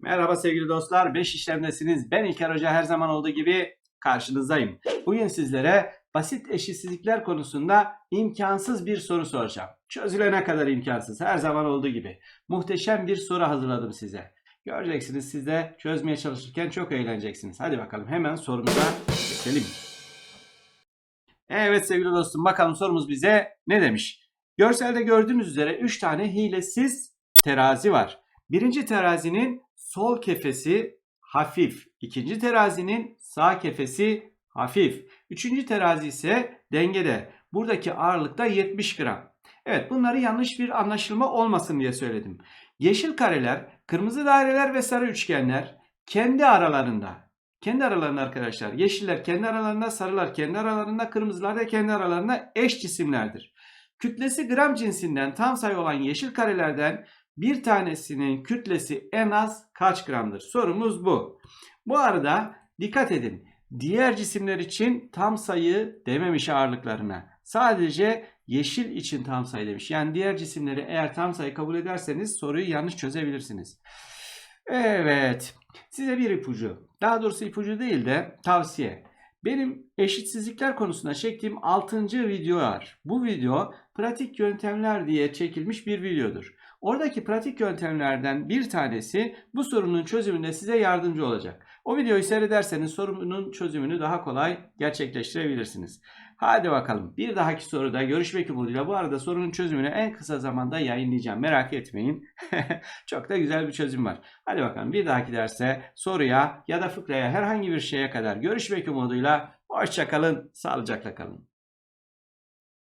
Merhaba sevgili dostlar. 5 işlemdesiniz. Ben İlker Hoca her zaman olduğu gibi karşınızdayım. Bugün sizlere basit eşitsizlikler konusunda imkansız bir soru soracağım. Çözülene kadar imkansız. Her zaman olduğu gibi. Muhteşem bir soru hazırladım size. Göreceksiniz siz de çözmeye çalışırken çok eğleneceksiniz. Hadi bakalım hemen sorumuza geçelim. Evet sevgili dostum bakalım sorumuz bize ne demiş? Görselde gördüğünüz üzere 3 tane hilesiz terazi var. Birinci terazinin sol kefesi hafif. ikinci terazinin sağ kefesi hafif. Üçüncü terazi ise dengede. Buradaki ağırlık da 70 gram. Evet bunları yanlış bir anlaşılma olmasın diye söyledim. Yeşil kareler, kırmızı daireler ve sarı üçgenler kendi aralarında. Kendi aralarında arkadaşlar. Yeşiller kendi aralarında, sarılar kendi aralarında, kırmızılar da kendi aralarında eş cisimlerdir. Kütlesi gram cinsinden tam sayı olan yeşil karelerden bir tanesinin kütlesi en az kaç gramdır? Sorumuz bu. Bu arada dikkat edin. Diğer cisimler için tam sayı dememiş ağırlıklarına. Sadece yeşil için tam sayı demiş. Yani diğer cisimleri eğer tam sayı kabul ederseniz soruyu yanlış çözebilirsiniz. Evet. Size bir ipucu. Daha doğrusu ipucu değil de tavsiye. Benim eşitsizlikler konusunda çektiğim 6. video var. Bu video pratik yöntemler diye çekilmiş bir videodur. Oradaki pratik yöntemlerden bir tanesi bu sorunun çözümünde size yardımcı olacak. O videoyu seyrederseniz sorunun çözümünü daha kolay gerçekleştirebilirsiniz. Hadi bakalım bir dahaki soruda görüşmek umuduyla bu arada sorunun çözümünü en kısa zamanda yayınlayacağım. Merak etmeyin. Çok da güzel bir çözüm var. Hadi bakalım bir dahaki derse soruya ya da fıkraya herhangi bir şeye kadar görüşmek umuduyla hoşçakalın, sağlıcakla kalın.